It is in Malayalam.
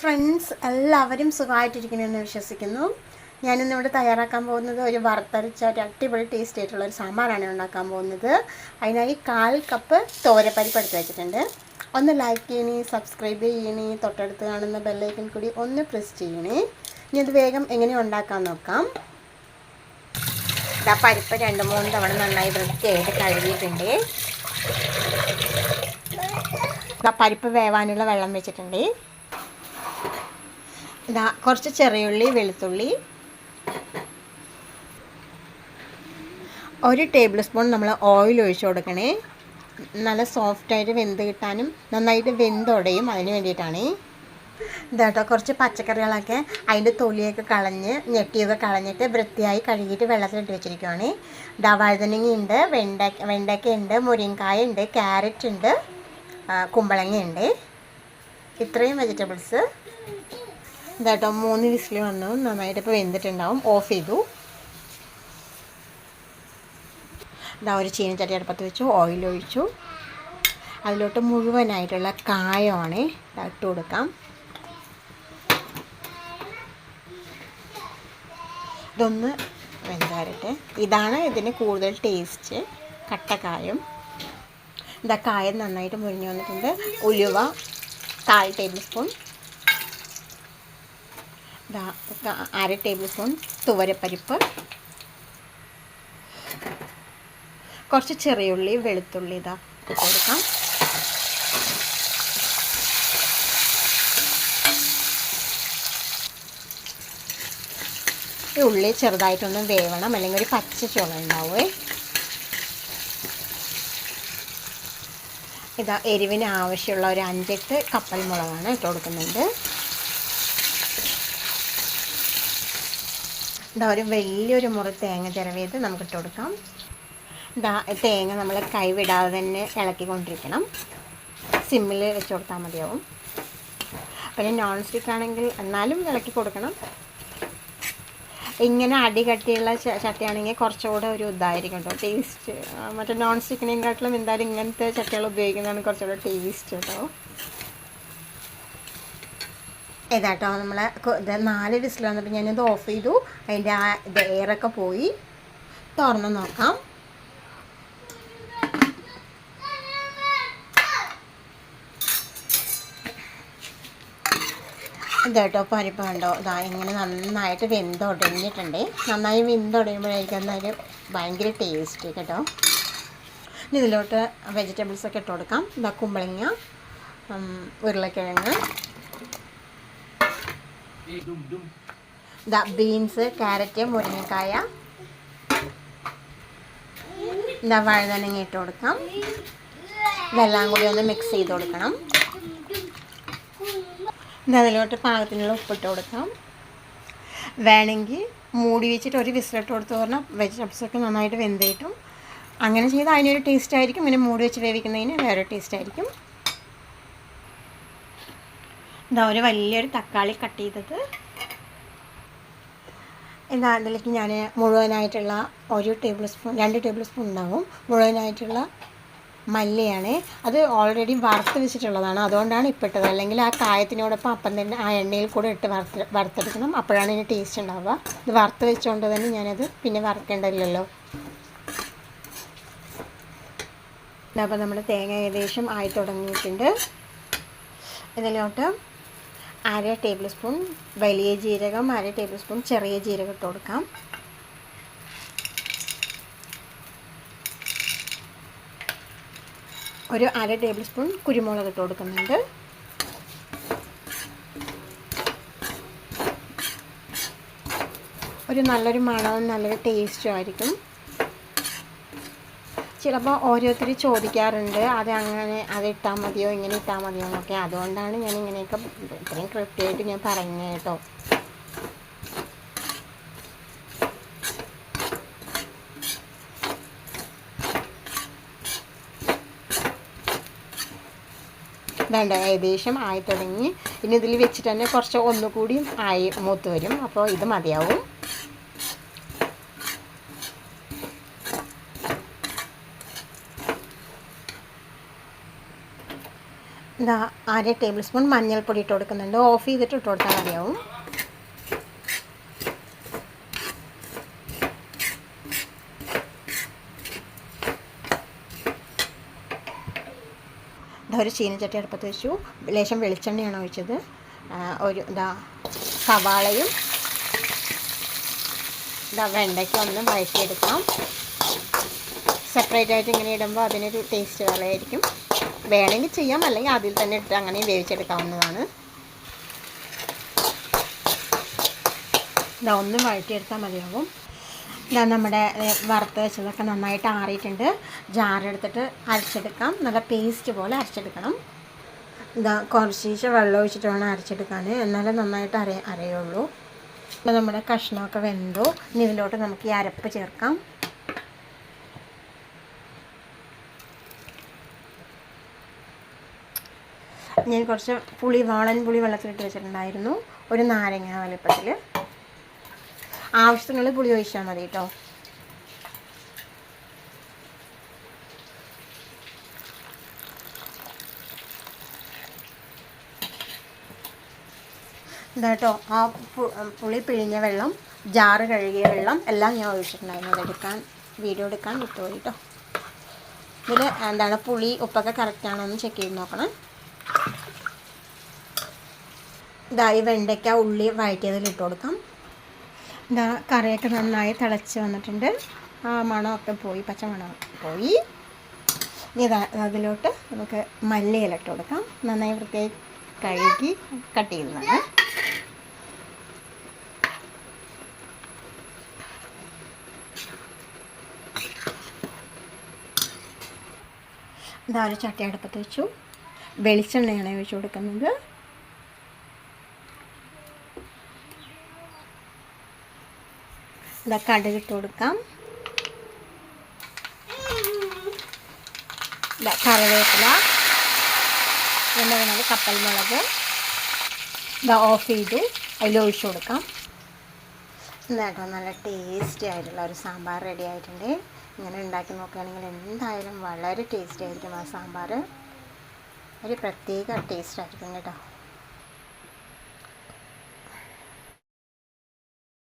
ഫ്രണ്ട്സ് എല്ലാവരും സുഖമായിട്ടിരിക്കണമെന്ന് വിശ്വസിക്കുന്നു. ഞാനിന്നിവിടെ തയ്യാറാക്കാൻ പോകുന്നത് ഒരു വറുത്തരച്ച ഒരു അടിപൊളി ടേസ്റ്റ് ആയിട്ടുള്ള ഒരു സാമ്പാറാണ് ഉണ്ടാക്കാൻ പോകുന്നത്. അതിനായി കാൽ കപ്പ് തോരപ്പരിപ്പ് എടുത്ത് വെച്ചിട്ടുണ്ട്. ഒന്ന് ലൈക്ക് ചെയ്യണേ സബ്സ്ക്രൈബ് ചെയ്യണേ തൊട്ടടുത്ത് കാണുന്ന ബെല്ലൈക്കൻ കൂടി ഒന്ന് പ്രസ് ചെയ്യണേ. ഇനി ഇത് വേഗം എങ്ങനെ ഉണ്ടാക്കാൻ നോക്കാം. ഇതാ പരിപ്പ് രണ്ട് മൂന്ന് തവണ നന്നായി വൃത്തിയായിട്ട് കഴുകിയിട്ടുണ്ട്. പരിപ്പ് വേവാനുള്ള വെള്ളം വെച്ചിട്ടുണ്ട്. ഇതാ കുറച്ച് ചെറിയുള്ളി വെളുത്തുള്ളി. ഒരു ടേബിൾ സ്പൂൺ നമ്മൾ ഓയിൽ ഒഴിച്ചു കൊടുക്കണേ. നല്ല സോഫ്റ്റായിട്ട് വെന്ത് കിട്ടാനും നന്നായിട്ട് വെന്തുടയും അതിന് വേണ്ടിയിട്ടാണ്. ഇതാട്ടോ കുറച്ച് പച്ചക്കറികളൊക്കെ അതിന്റെ തൊലിയൊക്കെ കളഞ്ഞ് ഞെട്ടിയൊക്കെ കളഞ്ഞിട്ട് വൃത്തിയായി കഴുകിയിട്ട് വെള്ളത്തിലിട്ട് വെച്ചിരിക്കുവാണ്. ഇതാ വഴുതനങ്ങയുണ്ട് വെണ്ട വെണ്ടയ്ക്ക ഉണ്ട് മുരിങ്ങക്കായ ഉണ്ട് ക്യാരറ്റ് ഉണ്ട് കുമ്പളങ്ങ ഉണ്ട് ഇത്രയും വെജിറ്റബിൾസ് ഇതാട്ടോ മൂന്ന് വിസിൽ വന്നു. നന്നായിട്ട് ഇപ്പോൾ വെന്തിട്ടുണ്ടാവും. ഓഫ് ചെയ്തു. ഇതാ ഒരു ചീനച്ചട്ടി അടുപ്പത്ത് വെച്ചു. ഓയിൽ ഒഴിച്ചു. അതിലോട്ട് മുഴുവനായിട്ടുള്ള കായമാണ് ഇട്ട് കൊടുക്കാം. ഇതൊന്ന് വെന്താരട്ടെ. ഇതാണ് ഇതിന് കൂടുതൽ ടേസ്റ്റ് കട്ടക്കായും ഇതാ കായം നന്നായിട്ട് മുരിഞ്ഞു വന്നിട്ടുണ്ട്. ഉലുവ കാൽ ടേബിൾ സ്പൂൺ അര ടേബിൾ സ്പൂൺ തുവരപ്പരിപ്പ്. കുറച്ച് ചെറിയുള്ളി വെളുത്തുള്ളി ഇതാ കൊടുക്കാം. ഈ ഉള്ളി ചെറുതായിട്ടൊന്ന് വേവണം അല്ലെങ്കിൽ ഒരു പച്ച ചുള ഉണ്ടാവുമേ ഇതാ എരിവിന് ആവശ്യമുള്ള ഒരു അഞ്ചെട്ട് കപ്പൽ മുളകാണ് ഇട്ട് കൊടുക്കുന്നുണ്ട്. ഇതാ ഒരു വലിയൊരു മുറി തേങ്ങ ചിരവിയത് നമുക്ക് ഇട്ട് കൊടുക്കാം. ഇതാ തേങ്ങ നമ്മൾ കൈവിടാതെ തന്നെ ഇളക്കിക്കൊണ്ടിരിക്കണം. സിമ്മിൽ വെച്ച് കൊടുത്താൽ മതിയാവും. പിന്നെ നോൺ സ്റ്റിക്ക് ആണെങ്കിൽ എന്നാലും ഇളക്കി കൊടുക്കണം. ഇങ്ങനെ അടി കട്ടിയുള്ള ചട്ടിയാണെങ്കിൽ കുറച്ചുകൂടെ ഒരു ഇതായിരിക്കും കേട്ടോ. ടേസ്റ്റ് മറ്റേ നോൺ സ്റ്റിക്കിനെക്കാട്ടിലും എന്തായാലും ഇങ്ങനത്തെ ചട്ടികൾ ഉപയോഗിക്കുന്നതാണ് കുറച്ചുകൂടെ ടേസ്റ്റ് കേട്ടോ. ഇതാട്ടോ നമ്മൾ ഇത് നാല് വിസിൽ വന്നപ്പോൾ ഞാനിത് ഓഫ് ചെയ്തു. അതിന്റെ ആ ഇത് എയറൊക്കെ പോയി. തുറന്ന് നോക്കാം. ഇതേട്ടോ പരിപ്പ് കണ്ടോ? ഇതാ ഇങ്ങനെ നന്നായിട്ട് വെന്തുടഞ്ഞിട്ടുണ്ട് നന്നായി വെന്തുടയുമ്പോഴായിരിക്കും എന്നാലും ഭയങ്കര ടേസ്റ്റ് കേട്ടോ. ഇതിലോട്ട് വെജിറ്റബിൾസൊക്കെ ഇട്ട് കൊടുക്കാം. ഇതാ കുമ്പളങ്ങ ഉരുളക്കിഴങ്ങ് ഇതാ ബീൻസ് ക്യാരറ്റ് മുരിങ്ങക്കായ. ഇതാ വഴുതനങ്ങ ഇട്ട് കൊടുക്കാം. ഇതെല്ലാം കൂടി ഒന്ന് മിക്സ് ചെയ്ത് കൊടുക്കണം. അതിലോട്ട് പാകത്തിനുള്ള ഉപ്പിട്ട് കൊടുക്കാം. വേണമെങ്കിൽ മൂടി വെച്ചിട്ട് ഒരു വിസിലിട്ട് കൊടുത്തു പറഞ്ഞാൽ വെജിറ്റബിൾസൊക്കെ നന്നായിട്ട് വെന്ത് കിട്ടും. അങ്ങനെ ചെയ്താൽ അതിനൊരു ടേസ്റ്റ് ആയിരിക്കും. പിന്നെ മൂടി വെച്ച് വേവിക്കുന്നതിന് വേറെ ടേസ്റ്റ് ആയിരിക്കും. ഇതാ ഒരു വലിയൊരു തക്കാളി കട്ട് ചെയ്തത്. എന്താ അതിലേക്ക് ഞാൻ മുഴുവനായിട്ടുള്ള ഒരു ടേബിൾ സ്പൂൺ രണ്ട് ടേബിൾ സ്പൂൺ ഉണ്ടാവും. മുഴുവനായിട്ടുള്ള മല്ലിയാണ്. അത് ഓൾറെഡി വറുത്ത് വെച്ചിട്ടുള്ളതാണ്. അതുകൊണ്ടാണ് ഇപ്പിട്ടത് അല്ലെങ്കിൽ ആ കായത്തിനോടൊപ്പം അപ്പം തന്നെ ആ എണ്ണയിൽ കൂടെ ഇട്ട് വറുത്ത് വറുത്തെടുക്കണം. അപ്പോഴാണ് ഇതിന് ടേസ്റ്റ് ഉണ്ടാവുക. ഇത് വറുത്ത് വെച്ചുകൊണ്ട് തന്നെ ഞാനത് പിന്നെ വറുക്കേണ്ടതില്ലല്ലോ. അപ്പോൾ നമ്മുടെ തേങ്ങ ഏകദേശം ആയി തുടങ്ങിയിട്ടുണ്ട്. ഇതിലോട്ട് അര ടേബിൾ സ്പൂൺ വലിയ ജീരകം അര ടേബിൾ സ്പൂൺ ചെറിയ ജീരകം ഇട്ട് കൊടുക്കാം. ഒരു അര ടേബിൾ സ്പൂൺ കുരുമുളക് ഇട്ട് കൊടുക്കുന്നുണ്ട്. ഒരു നല്ലൊരു മണവും നല്ലൊരു ടേസ്റ്റും ആയിരിക്കും. ചിലപ്പോൾ ഓരോരുത്തർ ചോദിക്കാറുണ്ട് അത് അങ്ങനെ അത് ഇട്ടാൽ മതിയോ ഇങ്ങനെ ഇട്ടാൽ മതിയോ എന്നൊക്കെ. അതുകൊണ്ടാണ് ഞാൻ ഇങ്ങനെയൊക്കെ ഇത്രയും കൃത്യമായിട്ട് ഞാൻ പറഞ്ഞു കേട്ടോ. ഇതുണ്ട് ഏകദേശം ആയി തുടങ്ങി. ഇനി ഇതിൽ വെച്ചിട്ട് തന്നെ കുറച്ച് ഒന്നുകൂടിയും ആയി മൂത്ത് വരും. അപ്പോൾ ഇത് മതിയാവും. ഇതാ അര ടേബിൾ സ്പൂൺ മഞ്ഞൾപ്പൊടി ഇട്ട് കൊടുക്കുന്നുണ്ട്. ഓഫ് ചെയ്തിട്ട് ഇട്ട് കൊടുത്താൽ മതിയാവും. ഒരു ചീനച്ചട്ടി അടുപ്പത്ത് വെച്ചു. ലേശം വെളിച്ചെണ്ണയാണ് ഒഴിച്ചത്. ഒരു ഇതാ സവാളയും ഇതാ വെണ്ടയ്ക്ക ഒന്ന് വഴറ്റിയെടുക്കാം. സെപ്പറേറ്റ് ആയിട്ട് ഇങ്ങനെ ഇടുമ്പോൾ അതിനൊരു ടേസ്റ്റ് വേറെയായിരിക്കും വേണമെങ്കിൽ ചെയ്യാം അല്ലെങ്കിൽ അതിൽ തന്നെ ഇട്ട് അങ്ങനെ വേവിച്ചെടുക്കാവുന്നതാണ്. ഇതാ ഒന്ന് വഴറ്റിയെടുത്താൽ മതിയാകും ഇതാ നമ്മുടെ വറുത്ത് വെച്ചതൊക്കെ നന്നായിട്ട് ആറിയിട്ടുണ്ട്. ജാറെടുത്തിട്ട് അരച്ചെടുക്കാം. നല്ല പേസ്റ്റ് പോലെ അരച്ചെടുക്കണം. ഇതാ കുറച്ച് വെള്ളം ഒഴിച്ചിട്ട് വേണം അരച്ചെടുക്കാൻ. എന്നാലേ നന്നായിട്ട് അറിയ അരയുള്ളൂ. ഇപ്പം നമ്മുടെ കഷ്ണമൊക്കെ വെന്തു. ഇനി ഇതിലോട്ട് നമുക്ക് ഈ അരപ്പ് ചേർക്കാം. ഞാൻ കുറച്ച് പുളി വാളൻ പുളി വെള്ളത്തിലിട്ട് വെച്ചിട്ടുണ്ടായിരുന്നു. ഒരു നാരങ്ങ വലിപ്പത്തിൽ ആവശ്യത്തിനുള്ള പുളി ഒഴിച്ചാൽ മതി കേട്ടോ ഇതാട്ടോ ആ പുളി പിഴിഞ്ഞ വെള്ളം ജാറ് കഴുകിയ വെള്ളം എല്ലാം ഞാൻ ഒഴിച്ചിട്ടുണ്ടായിരുന്നു. അതെടുക്കാൻ വീഡിയോ എടുക്കാൻ വിട്ടുപോയി കേട്ടോ ഇതിൽ എന്താണ് പുളി ഉപ്പൊക്കെ കറക്റ്റാണോ എന്ന് ചെക്ക് ചെയ്ത് നോക്കണം. ഇതാ ഈ വെണ്ടയ്ക്ക ഉള്ളി വഴറ്റിയതിൽ ഇട്ട് കൊടുക്കാം. ഇതാ കറിയൊക്കെ നന്നായി തിളച്ച് വന്നിട്ടുണ്ട്. ആ മണമൊക്കെ പോയി പച്ച മണമൊക്കെ പോയി ഇതാ അതിലോട്ട് നമുക്ക് മല്ലിയില ഇട്ട് കൊടുക്കാം. നന്നായി വൃത്തിയായി കഴുകി കട്ട് ചെയ്യുന്നതാണ്. ഇതാ ഒരു ചട്ടി അടുപ്പത്ത് വെച്ചു. വെളിച്ചെണ്ണയാണ് ഒഴിച്ചു കൊടുക്കുന്നത്. ഇതാ കടുകിട്ട് കൊടുക്കാം. കറിവേപ്പില. എന്ന് വേണത് കപ്പൽ മുളക് ഇതാ ഓഫ് ചെയ്ത്. അതിൽ ഒഴിച്ചു കൊടുക്കാം. കേട്ടോ നല്ല ടേസ്റ്റി ആയിട്ടുള്ള ഒരു സാമ്പാർ റെഡി ആയിട്ടുണ്ട്. ഇങ്ങനെ ഉണ്ടാക്കി നോക്കുകയാണെങ്കിൽ എന്തായാലും വളരെ ടേസ്റ്റി ആയിരിക്കും ആ സാമ്പാർ. ഒരു പ്രത്യേക ടേസ്റ്റ് ആയിരിക്കും കേട്ടോ.